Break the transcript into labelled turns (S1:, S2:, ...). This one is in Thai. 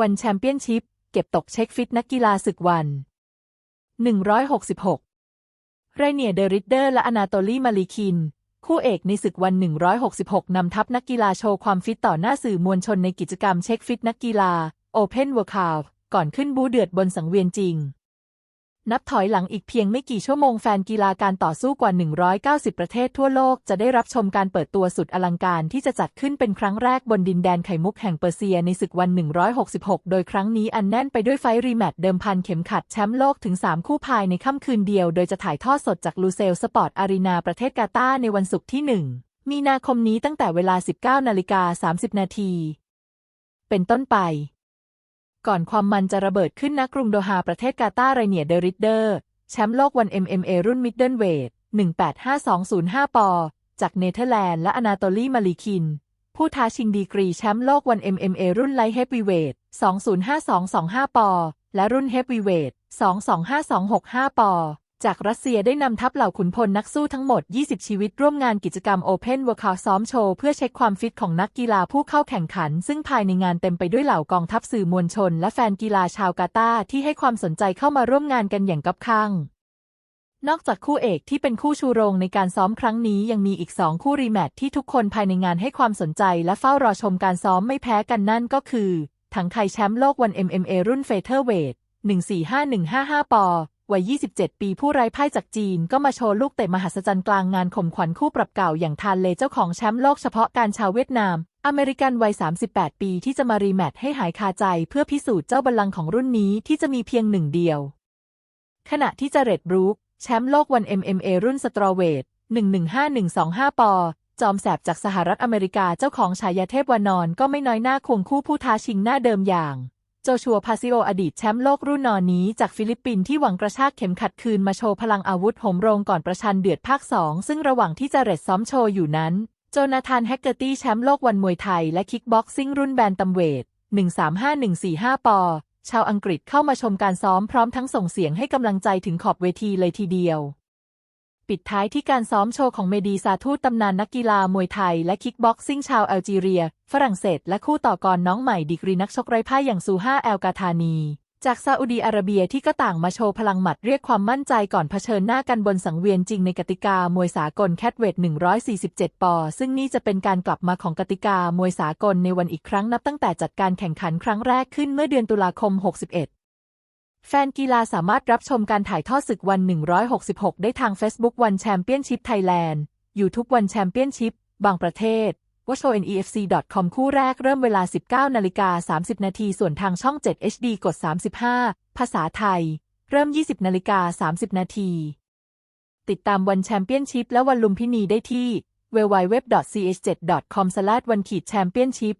S1: วันแชมเปี้ยนชิพ เก็บตกเช็คฟิตนักกีฬาศึกวัน 166 ไรเนียเดริดเดอร์ และอนาโตลีมาลีคิน คู่เอกในศึกวัน 166 นำทัพนักกีฬาโชว์ความฟิตต่อหน้าสื่อมวลชนในกิจกรรมเช็คฟิตนักกีฬา Open Workout ก่อนขึ้นบูเดือดบนสังเวียนจริง นับถอยหลังอีกเพียงไม่กี่ชั่วโมงแฟนกีฬาการต่อสู้กว่า 190 ประเทศทั่วโลกจะได้รับชมการเปิดตัวสุดอลังการที่จะจัดขึ้นเป็นครั้งแรกบนดินแดนไข่มุกแห่งเปอร์เซียในศึกวัน 166 โดยครั้งนี้อันแน่นไปด้วยไฟรีแมตช์เดิมพันเข็มขัดแชมป์โลกถึง 3 คู่ภายในค่ำคืนเดียว โดยจะถ่ายทอดสดจากลูเซลสปอร์ตอารีนาประเทศกาตาร์ในวันศุกร์ที่ 1 มีนาคมนี้ตั้งแต่เวลา 19 นาฬิกา 30 นาที เป็นต้นไป ก่อนความมันจะระเบิดขึ้นณกรุงโดฮาประเทศกาตาร์ไรเนียเดริดเดอร์ แชมป์โลกวัน MMA รุ่นมิดเดิลเวท185205 ปอ จากเนเธอร์แลนด์และอนาโตลีมาลีคิน ผู้ท้าชิงดีกรีแชมป์โลกวัน MMA รุ่นไลท์เฮฟวีเวท205225 ปอ และรุ่นเฮฟวีเวท225265 ปอ จากรัสเซียได้นำทัพเหล่าขุนพลนักสู้ทั้งหมด 20 ชีวิตร่วมงานกิจกรรม Open Workout ซ้อมโชว์ เพื่อเช็คความฟิตของนักกีฬาผู้เข้าแข่งขัน ซึ่งภายในงานเต็มไปด้วยเหล่ากองทัพสื่อมวลชน และแฟนกีฬาชาวกาตาที่ให้ความสนใจเข้ามาร่วมงานกันอย่างกับข้างนอกจากคู่เอกที่เป็นคู่ชูโรงในการซ้อมครั้งนี้ยังมีอีกสองคู่รีแมตที่ทุกคนภายในงานให้ความสนใจและเฝ้ารอชมการซ้อมไม่แพ้กันนั่นก็คือ ถังไคแชมป์โลกวัน MMA รุ่นเฟเธอร์เวท 145155 ปอวัย 27 ปีผู้ไร้พ่ายจากจีนก็มาโชว์ลูกเตะมหัศจรรย์กลางงานข่มขวัญคู่ปรับเก่าอย่างทานเลเจ้าของแชมป์โลกเฉพาะการชาวเวียดนาม อเมริกันวัย 38 ปีที่จะมารีแมตช์ให้หายคาใจเพื่อพิสูจน์เจ้าบัลลังก์ของรุ่นนี้ที่จะมีเพียงหนึ่งเดียว ขณะที่เจเรตบรูคแชมป์โลกวัน MMA รุ่นสตรอเวท115125 ปอ จอมแสบจากสหรัฐอเมริกาเจ้าของฉายาเทพวานอนก็ไม่น้อยหน้าควงคู่ผู้ท้าชิงหน้าเดิมอย่าง โจชัวพาซิโออดีตแชมป์โลกรุ่นนอนนี้จากฟิลิปปินส์ที่หวังกระชากเข็มขัดคืนมาโชว์พลังอาวุธโหมโรงก่อนประชันเดือดภาค2ซึ่งระหว่างที่เจเรตซ้อมโชว์อยู่นั้น โจนาธานแฮกเกอร์ตี้แชมป์โลกวันมวยไทยและคิกบ็อกซิ่งรุ่นแบนตัมเวท 135145 ปอ ชาวอังกฤษเข้ามาชมการซ้อมพร้อมทั้งส่งเสียงให้กำลังใจถึงขอบเวทีเลยทีเดียว ปิดท้ายที่การซ้อมโชว์ของเมดีซาทูตตำนานนักกีฬามวยไทยและคิกบ็อกซิ่งชาวแอลจีเรีย ฝรั่งเศส และคู่ต่อกรน้องใหม่ดีกรีนักชกไร้พ่ายอย่างซูฮาแอลกาธานี จากซาอุดีอาระเบียที่ก็ต่างมาโชว์พลังหมัดเรียกความมั่นใจก่อนเผชิญหน้ากันบนสังเวียนจริงในกติกามวยสากลแคทเวท 147 ปอ ซึ่งนี่จะเป็นการกลับมาของกติกามวยสากลในวันอีกครั้งนับตั้งแต่จัดการแข่งขันครั้งแรกขึ้นเมื่อเดือนตุลาคม 61 แฟนกีฬาสามารถรับชมการถ่ายทอดศึกวัน 166 ได้ทาง Facebook วันแชมเปี้ยนชิพไทยแลนด์ YouTube วันแชมเปี้ยนชิพบางประเทศ watchonefc.com คู่แรกเริ่มเวลา 19นาฬิกา30 นาที ส่วนทางช่อง 7 HD กด 35 ภาษาไทย เริ่ม 20นาฬิกา30 นาที ติดตามวันแชมเปี้ยนชิพและวันลุมพินีได้ที่ www.ch7.com วันขีดแชมเปี้ยนชิพ